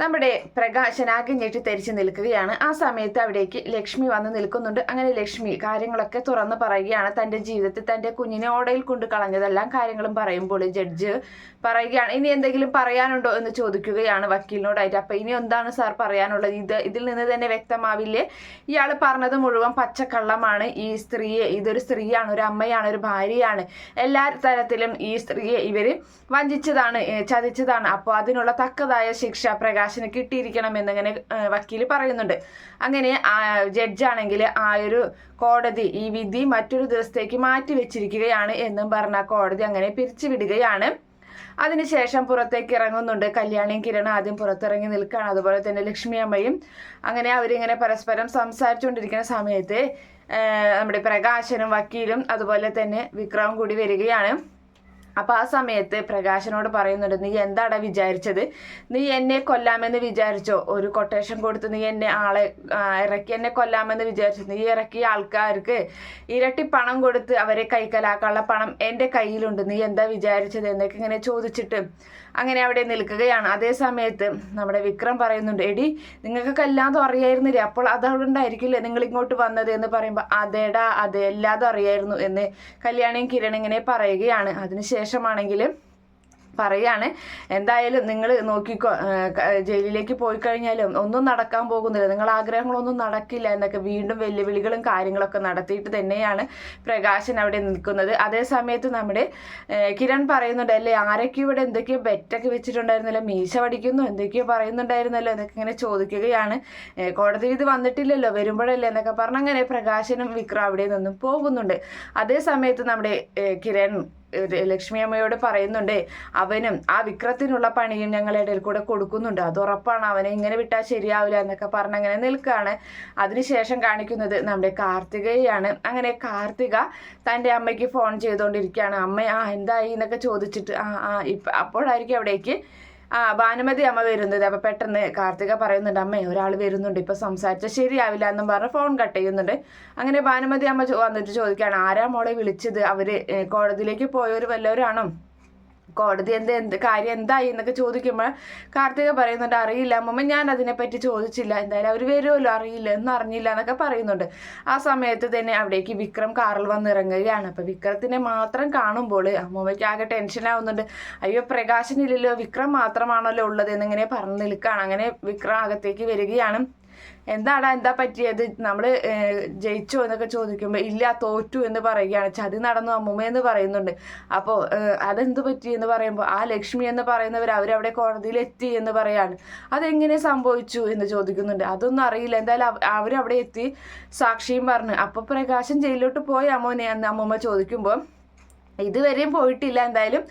നമ്മുടെ പ്രകാശനാകെ ഞെട്ടി തെരിച്ച് നിൽക്കുകയാണ്. ആ സമയത്ത് അവിടേക്ക് ലക്ഷ്മി വന്ന് നിൽക്കുന്നുണ്ട്. അങ്ങനെ ലക്ഷ്മി കാര്യങ്ങളൊക്കെ തുറന്നു പറയുകയാണ്. തന്റെ ജീവിതത്തിൽ തന്റെ കുഞ്ഞിനെ ഓടയിൽ കൊണ്ട് കളഞ്ഞതെല്ലാം കാര്യങ്ങളും പറയുമ്പോൾ ജഡ്ജ് പറയുകയാണ്. ഇനി എന്തെങ്കിലും പറയാനുണ്ടോ? എന്ന് ചോദിക്കുകയാണ് വക്കീലിനോടായിട്ട്. അപ്പം ഇനി എന്താണ് സാർ പറയാനുള്ളത്? ഇത് ഇതിൽ നിന്ന് തന്നെ വ്യക്തമാവില്ലേ? ഇയാൾ പറഞ്ഞത് മുഴുവൻ പച്ചക്കള്ളമാണ്. ഈ സ്ത്രീയെ ഇതൊരു സ്ത്രീയാണ് ഒരു അമ്മയാണ് ഒരു ഭാര്യയാണ്. എല്ലാ തരത്തിലും ഈ സ്ത്രീയെ ഇവർ വഞ്ചിച്ചതാണ് ചതിച്ചതാണ്. അപ്പോൾ അതിനുള്ള തക്കതായ ശിക്ഷ പ്രകാശന് കിട്ടിയിരിക്കണം എന്നിങ്ങനെ വക്കീൽ പറയുന്നുണ്ട്. അങ്ങനെ ജഡ്ജാണെങ്കിൽ ആ ഒരു കോടതി ഈ വിധി മറ്റൊരു ദിവസത്തേക്ക് മാറ്റി വെച്ചിരിക്കുകയാണ് എന്നും പറഞ്ഞ കോടതി അങ്ങനെ പിരിച്ചുവിടുകയാണ് അതിനുശേഷം പുറത്തേക്ക് ഇറങ്ങുന്നുണ്ട്. കല്യാണിയും കിരൺ ആദ്യം പുറത്തിറങ്ങി നിൽക്കുകയാണ്. അതുപോലെ തന്നെ ലക്ഷ്മി അമ്മയും. അങ്ങനെ അവരിങ്ങനെ പരസ്പരം സംസാരിച്ചുകൊണ്ടിരിക്കുന്ന സമയത്ത് നമ്മുടെ പ്രകാശനും വക്കീലും അതുപോലെ തന്നെ വിക്രവും കൂടി വരികയാണ്. അപ്പോൾ ആ സമയത്ത് പ്രകാശനോട് പറയുന്നുണ്ട് നീ എന്താടാ വിചാരിച്ചത്? നീ എന്നെ കൊല്ലാമെന്ന് വിചാരിച്ചോ? ഒരു കൊട്ടേഷൻ കൊടുത്ത് നീ എന്നെ ആളെ ഇറക്കി എന്നെ കൊല്ലാമെന്ന് വിചാരിച്ചു? നീ ഇറക്കിയ ആൾക്കാർക്ക് ഇരട്ടി പണം കൊടുത്ത് അവരെ കൈക്കലാക്കാനുള്ള പണം എന്റെ കയ്യിലുണ്ട്. നീ എന്താ വിചാരിച്ചത്? എന്നൊക്കെ ഇങ്ങനെ ചോദിച്ചിട്ട് അങ്ങനെ അവിടെ നിൽക്കുകയാണ്. അതേ സമയത്ത് നമ്മുടെ വിക്രം പറയുന്നുണ്ട് എടി നിങ്ങൾക്കൊക്കെ എല്ലാതും അറിയായിരുന്നില്ലേ? അപ്പോൾ അതവിടെ ഉണ്ടായിരിക്കില്ലേ നിങ്ങൾ ഇങ്ങോട്ട് വന്നത്? എന്ന് പറയുമ്പോൾ അതേടാ അതെ എല്ലാതും അറിയായിരുന്നു എന്ന് കല്യാണിയും കിരൺ ഇങ്ങനെ പറയുകയാണ്. അതിനുശേഷമാണെങ്കിൽ പറയാണ് എന്തായാലും നിങ്ങൾ നോക്കിക്കോ ജയിലിലേക്ക് പോയി കഴിഞ്ഞാലും ഒന്നും നടക്കാൻ പോകുന്നില്ല. നിങ്ങൾ ആഗ്രഹങ്ങളൊന്നും നടക്കില്ല എന്നൊക്കെ വീണ്ടും വെല്ലുവിളികളും കാര്യങ്ങളൊക്കെ നടത്തിയിട്ട് തന്നെയാണ് പ്രകാശൻ അവിടെ നിൽക്കുന്നത്. അതേ സമയത്ത് നമ്മുടെ കിരൺ പറയുന്നുണ്ട് അല്ലേ ആരൊക്കെ ഇവിടെ എന്തൊക്കെയോ ബെറ്റൊക്കെ വെച്ചിട്ടുണ്ടായിരുന്നല്ലോ മീശ പഠിക്കുന്നു എന്തൊക്കെയോ പറയുന്നുണ്ടായിരുന്നല്ലോ എന്നൊക്കെ ഇങ്ങനെ ചോദിക്കുകയാണ്. കോടതി വിധി വന്നിട്ടില്ലല്ലോ വരുമ്പോഴല്ലേ എന്നൊക്കെ പറഞ്ഞങ്ങനെ പ്രകാശനും വിക്രം അവിടെ നിന്നും പോകുന്നുണ്ട്. അതേ സമയത്ത് നമ്മുടെ കിരൺ ലക്ഷ്മി അമ്മയോട് പറയുന്നുണ്ട് അവനും ആ വിക്രത്തിനുള്ള പണിയും ഞങ്ങളുടെ ഇടയിൽ കൂടെ കൊടുക്കുന്നുണ്ട്. അത് ഉറപ്പാണ്. അവനെ ഇങ്ങനെ വിട്ടാൽ ശരിയാവില്ല എന്നൊക്കെ പറഞ്ഞ് അങ്ങനെ നിൽക്കുകയാണ് അതിനുശേഷം കാണിക്കുന്നത് നമ്മുടെ കാർത്തികയാണ്. അങ്ങനെ കാർത്തിക തന്റെ അമ്മയ്ക്ക് ഫോൺ ചെയ്തുകൊണ്ടിരിക്കുകയാണ് അമ്മ ആ എന്തായി? എന്നൊക്കെ ചോദിച്ചിട്ട് ആ ആ ഇപ്പം അപ്പോഴായിരിക്കും അവിടേക്ക് ആ ഭാനുമതി അമ്മ വരുന്നത്. അപ്പൊ പെട്ടെന്ന് കാർത്തിക പറയുന്നുണ്ട് അമ്മേ ഒരാൾ വരുന്നുണ്ട്. ഇപ്പൊ സംസാരിച്ചാൽ ശരിയാവില്ല എന്നും പറഞ്ഞ് ഫോൺ കട്ട് ചെയ്യുന്നുണ്ട്. അങ്ങനെ ഭാനുമതി അമ്മ വന്നിട്ട് ചോദിക്കുകയാണ് ആരാ മോളെ വിളിച്ചത്? അവർ കോടതിയിലേക്ക് പോയവർ വല്ലവരാണോ? കോടതി എന്ത് എന്ത് കാര്യം എന്തായി എന്നൊക്കെ ചോദിക്കുമ്പോൾ കാർത്തിക പറയുന്നുണ്ട് അറിയില്ല അമ്മമ്മ ഞാൻ അതിനെപ്പറ്റി ചോദിച്ചില്ല. എന്തായാലും അവർ വരുമല്ലോ അറിയില്ല എന്ന് അറിഞ്ഞില്ല എന്നൊക്കെ പറയുന്നുണ്ട്. ആ സമയത്ത് തന്നെ അവിടേക്ക് വിക്രം കാറിൽ വന്നിറങ്ങുകയാണ് അപ്പോൾ വിക്രത്തിനെ മാത്രം കാണുമ്പോൾ അമ്മമ്മയ്ക്ക് ആകെ ടെൻഷനാവുന്നുണ്ട് അയ്യോ പ്രകാശനില്ലല്ലോ വിക്രം മാത്രമാണല്ലോ ഉള്ളത് എന്നിങ്ങനെ പറഞ്ഞു നിൽക്കുകയാണ്. അങ്ങനെ വിക്രം അകത്തേക്ക് വരികയാണ്. എന്താടാ എന്താ പറ്റിയത്? നമ്മൾ ജയിച്ചോ എന്നൊക്കെ ചോദിക്കുമ്പോൾ ഇല്ല തോറ്റു എന്ന് പറയുകയാണ്. ചതി നടന്നു അമ്മുമ്മ എന്ന് പറയുന്നുണ്ട്. അപ്പോൾ അതെന്ത് പറ്റി എന്ന് പറയുമ്പോൾ ആ ലക്ഷ്മി എന്ന് പറയുന്നവർ അവരവിടെ കോടതിയിൽ എത്തി എന്ന് പറയാണ്. അതെങ്ങനെ സംഭവിച്ചു എന്ന് ചോദിക്കുന്നുണ്ട്. അതൊന്നും അറിയില്ല. എന്തായാലും അവ- അവരവിടെ എത്തി സാക്ഷിയും പറഞ്ഞു. അപ്പോൾ പ്രകാശം ജയിലിലോട്ട് പോയി അമ്മോനെ എന്ന് അമ്മൂമ്മ ചോദിക്കുമ്പോൾ ഇതുവരെയും പോയിട്ടില്ല. എന്തായാലും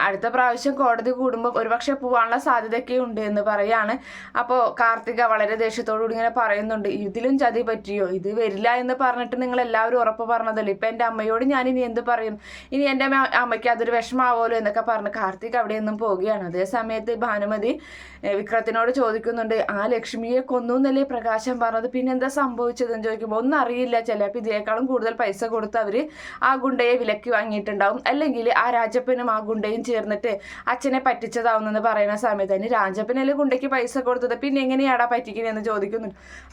അടുത്ത പ്രാവശ്യം കോടതി കൂടുമ്പോൾ ഒരുപക്ഷെ പോകാനുള്ള സാധ്യതയൊക്കെ ഉണ്ട് എന്ന് പറയാണ്. അപ്പോൾ കാർത്തിക വളരെ ദേഷ്യത്തോടുകൂടി ഇങ്ങനെ പറയുന്നുണ്ട് ഇതിലും ചതി പറ്റിയോ? ഇത് വരില്ല എന്ന് പറഞ്ഞിട്ട് നിങ്ങൾ എല്ലാവരും ഉറപ്പ് പറഞ്ഞതല്ലേ? ഇപ്പം എന്റെ അമ്മയോട് ഞാൻ ഇനി എന്ത് പറയും? ഇനി എന്റെ അമ്മ- അമ്മയ്ക്ക് അതൊരു വിഷമാവുമല്ലോ എന്നൊക്കെ പറഞ്ഞ് കാർത്തിക് അവിടെ നിന്നും പോവുകയാണ്. അതേ സമയത്ത് ഭാനുമതി വിക്രത്തിനോട് ചോദിക്കുന്നുണ്ട് ആ ലക്ഷ്മിയെ കൊന്നു എന്നല്ലേ പ്രകാശം പറഞ്ഞത്? പിന്നെ എന്താ സംഭവിച്ചതെന്ന് ചോദിക്കുമ്പോൾ ഒന്നും അറിയില്ല ചിലപ്പോൾ ഇതിനേക്കാളും കൂടുതൽ പൈസ കൊടുത്ത് അവർ ആ ഗുണ്ടയെ വിലക്കി വാങ്ങിയിട്ടുണ്ടാവും അല്ലെങ്കിൽ ആ രാജപ്പനും ആ ഗുണ്ടയും ചേർന്നിട്ട് അച്ഛനെ പറ്റിച്ചതാവുന്നെന്ന് പറയുന്ന സമയത്ത് തന്നെ രാജപ്പനല്ലേ ഗുണ്ടയ്ക്ക് പൈസ കൊടുത്തത്? പിന്നെ എങ്ങനെയാടാ പറ്റിക്കുന്നതെന്ന് ചോദിക്കുന്നു.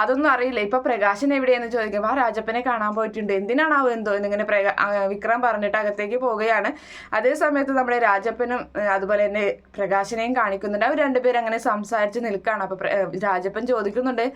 അതൊന്നും അറിയില്ല. ഇപ്പൊ പ്രകാശൻ എവിടെയെന്ന് ചോദിക്കുമ്പോൾ ആ രാജപ്പനെ കാണാൻ പോയിട്ടുണ്ട്. എന്തിനാണാവോ എന്തോ? എന്നിങ്ങനെ വിക്രം പറഞ്ഞിട്ട് അകത്തേക്ക് പോവുകയാണ്. അതേ സമയത്ത് നമ്മുടെ രാജപ്പനും അതുപോലെ തന്നെ പ്രകാശനെയും കാണിക്കുന്നുണ്ട്. അവർ രണ്ടുപേരും അങ്ങനെ സംസാരിച്ച് നിൽക്കുകയാണ് അപ്പൊ രാജപ്പൻ ചോദിക്കുന്നുണ്ട്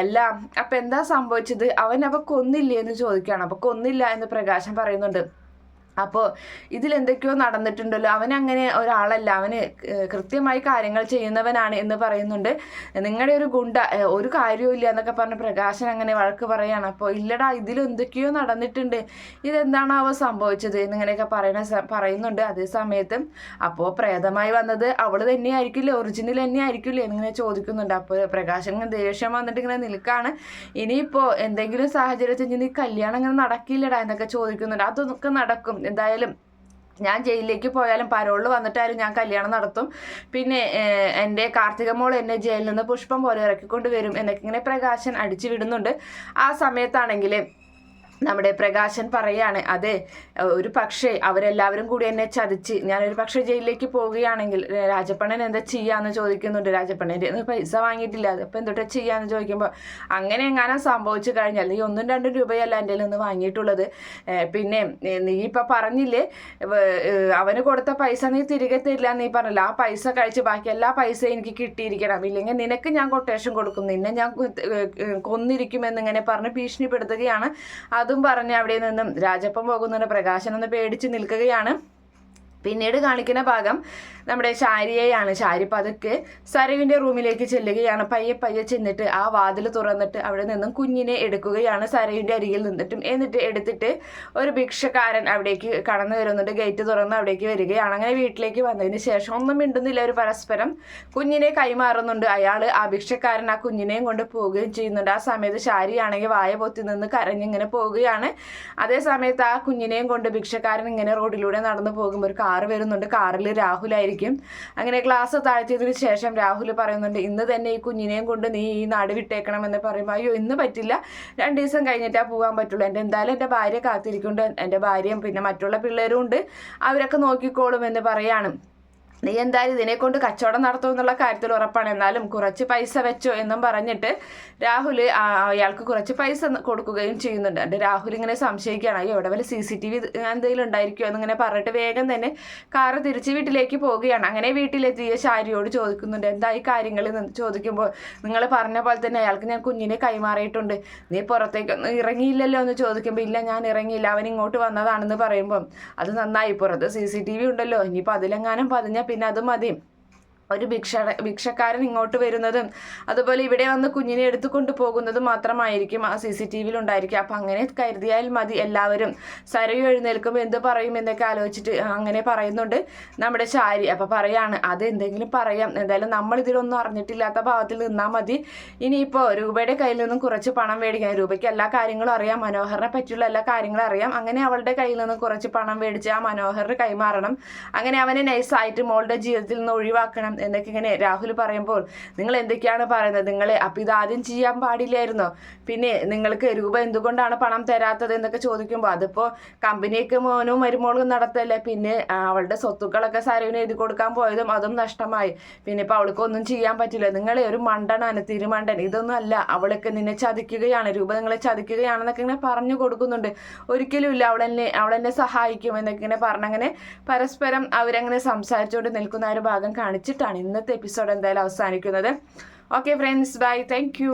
അല്ല അപ്പൊ എന്താ സംഭവിച്ചത്? അവൻ അവ കൊന്നില്ലേ എന്ന് ചോദിക്കുകയാണ് അപ്പൊ കൊന്നില്ല എന്ന് പ്രകാശൻ പറയുന്നുണ്ട്. അപ്പോൾ ഇതിലെന്തൊക്കെയോ നടന്നിട്ടുണ്ടല്ലോ. അവൻ അങ്ങനെ ഒരാളല്ല. അവന് കൃത്യമായി കാര്യങ്ങൾ ചെയ്യുന്നവനാണ് എന്ന് പറയുന്നുണ്ട്. നിങ്ങളുടെ ഒരു ഗുണ്ട ഒരു കാര്യവും ഇല്ല എന്നൊക്കെ പറഞ്ഞ് പ്രകാശൻ അങ്ങനെ വഴക്ക് പറയാണ്. അപ്പോൾ ഇല്ലടാ ഇതിലെന്തൊക്കെയോ നടന്നിട്ടുണ്ട്. ഇതെന്താണാവോ സംഭവിച്ചത് എന്നിങ്ങനെയൊക്കെ പറയുന്ന പറയുന്നുണ്ട് അതേ സമയത്ത്. അപ്പോൾ പ്രേതമായി വന്നത് അവൾ തന്നെയായിരിക്കില്ലേ? ഒറിജിനൽ തന്നെയായിരിക്കില്ലേ? എന്നിങ്ങനെ ചോദിക്കുന്നുണ്ട്. അപ്പോൾ പ്രകാശൻ ദേഷ്യം വന്നിട്ട് ഇങ്ങനെ നിൽക്കുകയാണ് ഇനിയിപ്പോൾ എന്തെങ്കിലും സാഹചര്യത്തിൽ ഇനി കല്യാണം ഇങ്ങനെ നടക്കില്ലടാ എന്നൊക്കെ ചോദിക്കുന്നുണ്ട്. അതൊക്കെ നടക്കും. എന്തായാലും ഞാൻ ജയിലിലേക്ക് പോയാലും പരോളിൽ വന്നിട്ടായാലും ഞാൻ കല്യാണം നടത്തും. പിന്നെ എന്റെ കാർത്തിക മോൾ എന്നെ ജയിലിൽ നിന്ന് പുഷ്പം പോലെ ഇറക്കിക്കൊണ്ട് വരും എന്നൊക്കെ ഇങ്ങനെ പ്രകാശൻ അടിച്ചു വിടുന്നുണ്ട്. ആ സമയത്താണെങ്കിൽ നമ്മുടെ പ്രകാശൻ പറയാണ് അതെ ഒരു പക്ഷേ അവരെല്ലാവരും കൂടി എന്നെ ചതിച്ച് ഞാനൊരു പക്ഷേ ജയിലിലേക്ക് പോവുകയാണെങ്കിൽ രാജപ്പണ്ണൻ എന്താ ചെയ്യാന്ന് ചോദിക്കുന്നുണ്ട്. രാജപ്പണ്ണന്റെ പൈസ വാങ്ങിയിട്ടില്ല. അതിപ്പോൾ എന്തൊക്കെ ചെയ്യാന്ന് ചോദിക്കുമ്പോൾ അങ്ങനെ എങ്ങാനും സംഭവിച്ചു കഴിഞ്ഞാൽ നീ ഒന്നും രണ്ടും രൂപയല്ല എന്റെ നിന്ന് വാങ്ങിയിട്ടുള്ളത്. പിന്നെ നീ ഇപ്പം പറഞ്ഞില്ലേ അവന് കൊടുത്ത പൈസ നീ തിരികെ തരില്ല നീ പറഞ്ഞില്ല. ആ പൈസ കഴിച്ച് ബാക്കി എല്ലാ പൈസയും എനിക്ക് കിട്ടിയിരിക്കണം. ഇല്ലെങ്കിൽ നിനക്ക് ഞാൻ കൊട്ടേഷൻ കൊടുക്കും. നിന്നെ ഞാൻ കൊന്നിരിക്കുമെന്നിങ്ങനെ പറഞ്ഞ് ഭീഷണിപ്പെടുത്തുകയാണ്. പറഞ്ഞ് അവിടെ നിന്നും രാജപ്പം പോകുന്നുണ്ട് പ്രകാശൻ ഒന്ന് പേടിച്ച് നിൽക്കുകയാണ്. പിന്നീട് കാണിക്കുന്ന ഭാഗം നമ്മുടെ ശാരിയെയാണ്. ശാരി പതുക്കെ സരവിന്റെ റൂമിലേക്ക് ചെല്ലുകയാണ്. പയ്യെ പയ്യെ ചെന്നിട്ട് ആ വാതിൽ തുറന്നിട്ട് അവിടെ നിന്നും കുഞ്ഞിനെ എടുക്കുകയാണ് സരവിന്റെ അരികിൽ നിന്നിട്ടും. എന്നിട്ട് എടുത്തിട്ട് ഒരു ഭിക്ഷക്കാരൻ അവിടേക്ക് കടന്നു വരുന്നുണ്ട്. ഗേറ്റ് തുറന്ന് അവിടേക്ക് വരികയാണ്. അങ്ങനെ വീട്ടിലേക്ക് വന്നതിന് ശേഷം ഒന്നും മിണ്ടുന്നില്ല. ഒരു പരസ്പരം കുഞ്ഞിനെ കൈമാറുന്നുണ്ട്. അയാൾ ആ ഭിക്ഷക്കാരൻ ആ കുഞ്ഞിനെയും കൊണ്ട് പോവുകയും ചെയ്യുന്നുണ്ട്. ആ സമയത്ത് ശാരിയാണെങ്കിൽ വായ പൊത്തി നിന്ന് കരഞ്ഞിങ്ങനെ പോവുകയാണ്. അതേ സമയത്ത് ആ കുഞ്ഞിനെയും കൊണ്ട് ഭിക്ഷക്കാരൻ ഇങ്ങനെ റോഡിലൂടെ നടന്നു പോകുമ്പോൾ ഒരു കാറ് വരുന്നുണ്ട് കാറിൽ രാഹുലായിരിക്കും. അങ്ങനെ ക്ലാസ് താഴ്ത്തിയതിനു ശേഷം രാഹുൽ പറയുന്നുണ്ട് ഇന്ന് തന്നെ ഈ കുഞ്ഞിനെയും കൊണ്ട് നീ ഈ നാട് വിട്ടേക്കണം എന്ന് പറയുമ്പോൾ അയ്യോ ഇന്ന് പറ്റില്ല. രണ്ട് ദിവസം കഴിഞ്ഞിട്ടാ പോകാൻ പറ്റുള്ളൂ. എന്റെ എന്തായാലും എന്റെ ഭാര്യ കാത്തിരിക്കുന്നുണ്ട്. എന്റെ ഭാര്യയും പിന്നെ മറ്റുള്ള പിള്ളേരും ഉണ്ട്. അവരൊക്കെ നോക്കിക്കോളും എന്ന് പറയാണ്. നീ എന്തായാലും ഇതിനെ കൊണ്ട് കച്ചവടം നടത്തും എന്നുള്ള കാര്യത്തിൽ ഉറപ്പാണ്. എന്നാലും കുറച്ച് പൈസ വെച്ചോ എന്നും പറഞ്ഞിട്ട് രാഹുൽ അയാൾക്ക് കുറച്ച് പൈസ കൊടുക്കുകയും ചെയ്യുന്നുണ്ട്. എന്റെ രാഹുൽ ഇങ്ങനെ സംശയിക്കുകയാണ്. അയ്യോ എവിടെ വല്ല സി സി ടി വി എന്തെങ്കിലും ഉണ്ടായിരിക്കുമോ എന്നിങ്ങനെ പറഞ്ഞിട്ട് വേഗം തന്നെ കാറ് തിരിച്ച് വീട്ടിലേക്ക് പോവുകയാണ്. അങ്ങനെ വീട്ടിലെത്തിയ ശാരിയോട് ചോദിക്കുന്നുണ്ട് എന്തായി കാര്യങ്ങളിൽ കാര്യങ്ങൾ ചോദിക്കുമ്പോൾ നിങ്ങൾ പറഞ്ഞ പോലെ തന്നെ അയാൾക്ക് ഞാൻ കുഞ്ഞിനെ കൈമാറിയിട്ടുണ്ട്. നീ പുറത്തേക്ക് ഇറങ്ങിയില്ലല്ലോ? എന്ന് ചോദിക്കുമ്പോൾ ഇല്ല ഞാൻ ഇറങ്ങിയില്ല. അവൻ ഇങ്ങോട്ട് വന്നതാണെന്ന് പറയുമ്പം അത് നന്നായി. പുറത്ത് സി സി ടി വി ഉണ്ടല്ലോ. ഇനിയിപ്പോൾ അതിലെങ്ങാനും പതിഞ്ഞ പിന്നെ മതി. ഒരു ഭിക്ഷ ഭിക്ഷക്കാരൻ ഇങ്ങോട്ട് വരുന്നതും അതുപോലെ ഇവിടെ വന്ന് കുഞ്ഞിനെ എടുത്തു കൊണ്ടുപോകുന്നതും മാത്രമായിരിക്കും ആ സി സി ടി വിയിൽ ഉണ്ടായിരിക്കും അപ്പം അങ്ങനെ കരുതിയാൽ മതി എല്ലാവരും. സരയു എഴുന്നേൽക്കുമ്പോൾ എന്ത് പറയും എന്നൊക്കെ ആലോചിച്ചിട്ട് അങ്ങനെ പറയുന്നുണ്ട് നമ്മുടെ ചാരി അപ്പം പറയാണ് അത് എന്തെങ്കിലും പറയാം. എന്തായാലും നമ്മൾ ഇതിലൊന്നും അറിഞ്ഞിട്ടില്ലാത്ത ഭാവത്തിൽ നിന്നാൽ മതി. ഇനിയിപ്പോൾ രൂപയുടെ കയ്യിൽ നിന്നും കുറച്ച് പണം മേടിക്കാൻ രൂപയ്ക്ക് എല്ലാ കാര്യങ്ങളും അറിയാം. മനോഹറിനെ പറ്റിയുള്ള എല്ലാ കാര്യങ്ങളും അറിയാം. അങ്ങനെ അവളുടെ കയ്യിൽ നിന്നും കുറച്ച് പണം മേടിച്ച് ആ മനോഹറിന് കൈമാറണം. അങ്ങനെ അവനെ നൈസായിട്ട് മോളുടെ ജീവിതത്തിൽ നിന്ന് ഒഴിവാക്കണം. എന്നൊക്കെ ഇങ്ങനെ രാഹുൽ പറയുമ്പോൾ നിങ്ങൾ എന്തൊക്കെയാണ് പറയുന്നത്? നിങ്ങൾ അപ്പം ഇതാദ്യം ചെയ്യാൻ പാടില്ലായിരുന്നോ? പിന്നെ നിങ്ങൾക്ക് രൂപ എന്തുകൊണ്ടാണ് പണം തരാത്തത് എന്നൊക്കെ ചോദിക്കുമ്പോൾ അതിപ്പോൾ കമ്പനിയൊക്കെ മോനും മരുമോളും നടത്തല്ലേ? പിന്നെ അവളുടെ സ്വത്തുക്കളൊക്കെ സരവിന് എഴുതി കൊടുക്കാൻ പോയതും അതും നഷ്ടമായി. പിന്നെ ഇപ്പോൾ അവൾക്ക് ഒന്നും ചെയ്യാൻ പറ്റില്ല. നിങ്ങൾ ഒരു മണ്ടനാണ് തിരുമണ്ടൻ. ഇതൊന്നും അല്ല. അവളൊക്കെ നിന്നെ ചതിക്കുകയാണ്. രൂപ നിങ്ങളെ ചതിക്കുകയാണെന്നൊക്കെ ഇങ്ങനെ പറഞ്ഞു കൊടുക്കുന്നുണ്ട്. ഒരിക്കലും ഇല്ല. അവളെന്നെ അവളെന്നെ സഹായിക്കും എന്നൊക്കെ ഇങ്ങനെ പറഞ്ഞങ്ങനെ പരസ്പരം അവരങ്ങനെ സംസാരിച്ചുകൊണ്ട് നിൽക്കുന്ന ഒരു ഭാഗം കാണിച്ചിട്ടാണ് ഇന്നത്തെ എപ്പിസോഡ് എന്തായാലും അവസാനിക്കുന്നത്. Okay friends bye thank